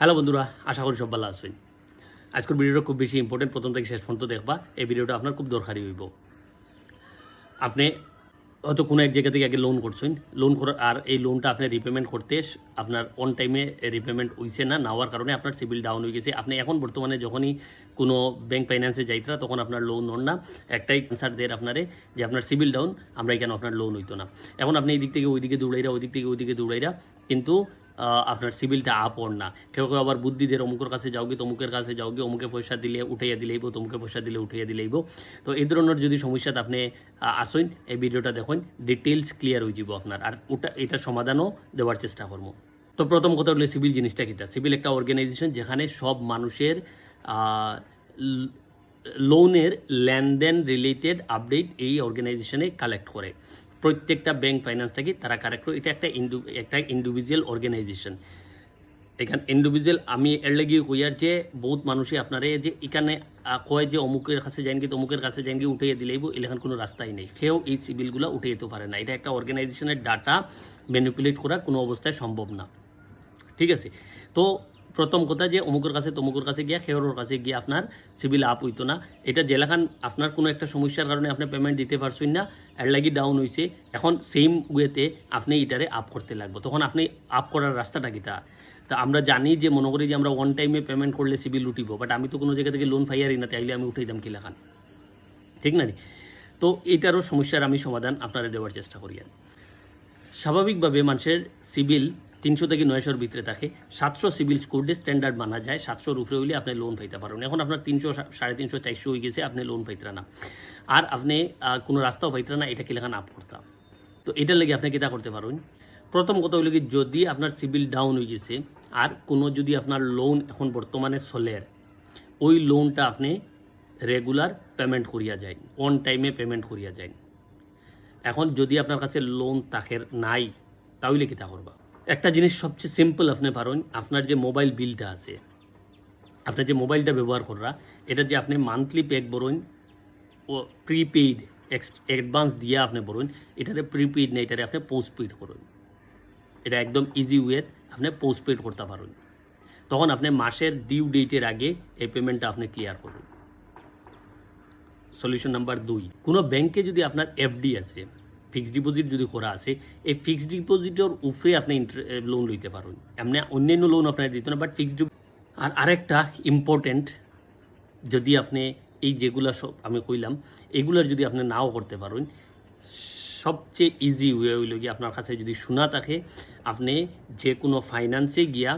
Hello বন্ধুরা, আশা করি সব ভালো আছেন। আজকের ভিডিওটা খুব বেশি ইম্পর্টেন্ট প্রথম থেকে শেষ পর্যন্ত দেখবা, এই ভিডিওটা আপনার খুব দরকারি হইব। আপনি হয়তো কোনো এক জায়গা থেকে আগে লোন করছেন লোন করার আর এই লোনটা আপনি রিপেমেন্ট করতে আপনার অন টাইমে রিপেমেন্ট হইছে না না হওয়ার কারণে আপনার সিভিল ডাউন হয়ে গেছে। আপনি এখন বর্তমানে যখনই কোনো ব্যাংক ফাইন্যান্সে যাইতরা, তখন আপনার লোন হন না। একটাই অ্যান্সার দেয় আপনারে যে আপনার সিভিল ডাউন আমরা কেন আপনার লোন হইতো না। এখন আপনি এই দিক থেকে ওই দিকে দৌড়াইরা ওই দিক থেকে ওই দিকে দৌড়াইরা, কিন্তু আপনার সিভিলটা আপ ওর না। কেউ কেউ আবার বুদ্ধি দিয়ে অমুকের কাছে যাওগে তমুকের কাছে যাওগে অমুকে পয়সা দিলে উঠাইয়া দিলেইব তমুকে পয়সা দিলে উঠাইয়া দিলেইব তো এই ধরনের যদি সমস্যাতে আপনি আসেন, এই ভিডিওটা দেখুন ডিটেলস ক্লিয়ার হয়ে যাব আপনার। আর ওটা এটার সমাধানও দেওয়ার চেষ্টা করব। তো প্রথম কথা হলো সিভিল জিনিসটা কিটা সিভিল একটা অর্গানাইজেশন যেখানে সব মানুষের লোনের লেনদেন রিলেটেড আপডেট এই অর্গানাইজেশনে কালেক্ট করে। প্রত্যেকটা ব্যাংক ফাইন্যান্স থেকে তারা কারেক্ট করে। এটা একটা ইন্ডু একটা ইন্ডিভিজুয়াল অর্গানাইজেশন এখান ইন্ডিভিজুয়াল আমি এর লাগি কইয়ার যে বহুত মানুষই আপনারে যে এখানে কয় যে অমুকের কাছে যাইন কি তমুকের কাছে যাইন কি উঠাইয়া দিলেইব এলাকান কোনো রাস্তাই নেই। কেউ এই সিভিলগুলো উঠে যেতে পারে না। এটা একটা অর্গানাইজেশনের ডাটা ম্যানিপুলেট করা কোনো অবস্থায় সম্ভব না। ঠিক আছে? তো প্রথম কথা যে অমুকের কাছে, তমুকের কাছে গিয়া খেয়রের কাছে গিয়ে আপনার সিভিল আপ হইতো না। এটা জেলাখান আপনার কোনো একটা সমস্যার কারণে আপনি পেমেন্ট দিতে পারছেন না। এর লাগি ডাউন হয়েছে এখন সেম ওয়েতে আপনি এটারে আপ করতে লাগবে। তখন আপনি আপ করার রাস্তাটা কিটা তা আমরা জানি যে মনে করি যে আমরা ওয়ান টাইমে পেমেন্ট করলে সিবিল উঠিব বাট আমি তো কোনো জায়গা থেকে লোন ফাইয়ারি না তাইলে আমি উঠাই দাম কি লাগান ঠিক না? তো এটারও সমস্যার আমি সমাধান আপনারা দেওয়ার চেষ্টা করি। আর স্বাভাবিকভাবে মানুষের সিভিল তিনশো থেকে নয়শোর ভিতরে থাকে। সাতশো সিভিল স্কোর দিয়ে স্ট্যান্ডার্ড মানা যায়। সাতশোর উপরে হইলে আপনি লোন পাইতে পারেন এখন আপনার তিনশো, সাড়ে তিনশো, চারশো হয়ে গেছে, আপনি লোন পাইতে না। আর আপনি কোনো রাস্তাও পাইতে না এটা কি লেখান আপ করতাম তো এটার লেগে আপনি কিতা করতে পারেন প্রথম কথা হইল কি, যদি আপনার সিভিল ডাউন হয়ে গেছে, আর কোনো যদি আপনার লোন এখন বর্তমানে চলের ওই লোনটা আপনি রেগুলার পেমেন্ট করিয়া যায় অন টাইমে পেমেন্ট করিয়া যায় এখন যদি আপনার কাছে লোন তাকের নাই, তাহলে কি তা করবা? একটা জিনিস সবচেয়ে সিম্পল আপনি পারেন আপনার যে মোবাইল বিলটা আছে, আপনার যে মোবাইলটা ব্যবহার করা, এটা যে আপনি মান্থলি প্যাক বরুন ও প্রিপেইড অ্যাডভান্স দিয়ে আপনি বলুন এটারে প্রিপেইড না, এটারে আপনি পোস্টপেইড করুন। এটা একদম ইজি ওয়েত আপনি পোস্টপেইড করতে পারুন। তখন আপনি মাসের ডিউ ডেটের আগে এই পেমেন্টটা আপনি ক্লিয়ার করুন। সলিউশন নাম্বার দুই, কোনো ব্যাংকে যদি আপনার এফডি আছে ফিক্সড ডিপোজিট যদি করা আছে, এই ফিক্সড ডিপোজিটের উপরে আপনি লোন লইতে পারুন এমনি অন্যান্য লোন আপনার দিত না বাট ফিক্সড আর আরেকটা ইম্পর্টেন্ট যদি আপনি এই যেগুলা সব আমি কইলাম, এগুলার যদি আপনি নাও করতে পারেন, সবচেয়ে ইজি ওয়ে হইল গিয়ে আপনার কাছে যদি শোনা থাকে, আপনি যে কোনো ফাইন্যান্সে গিয়া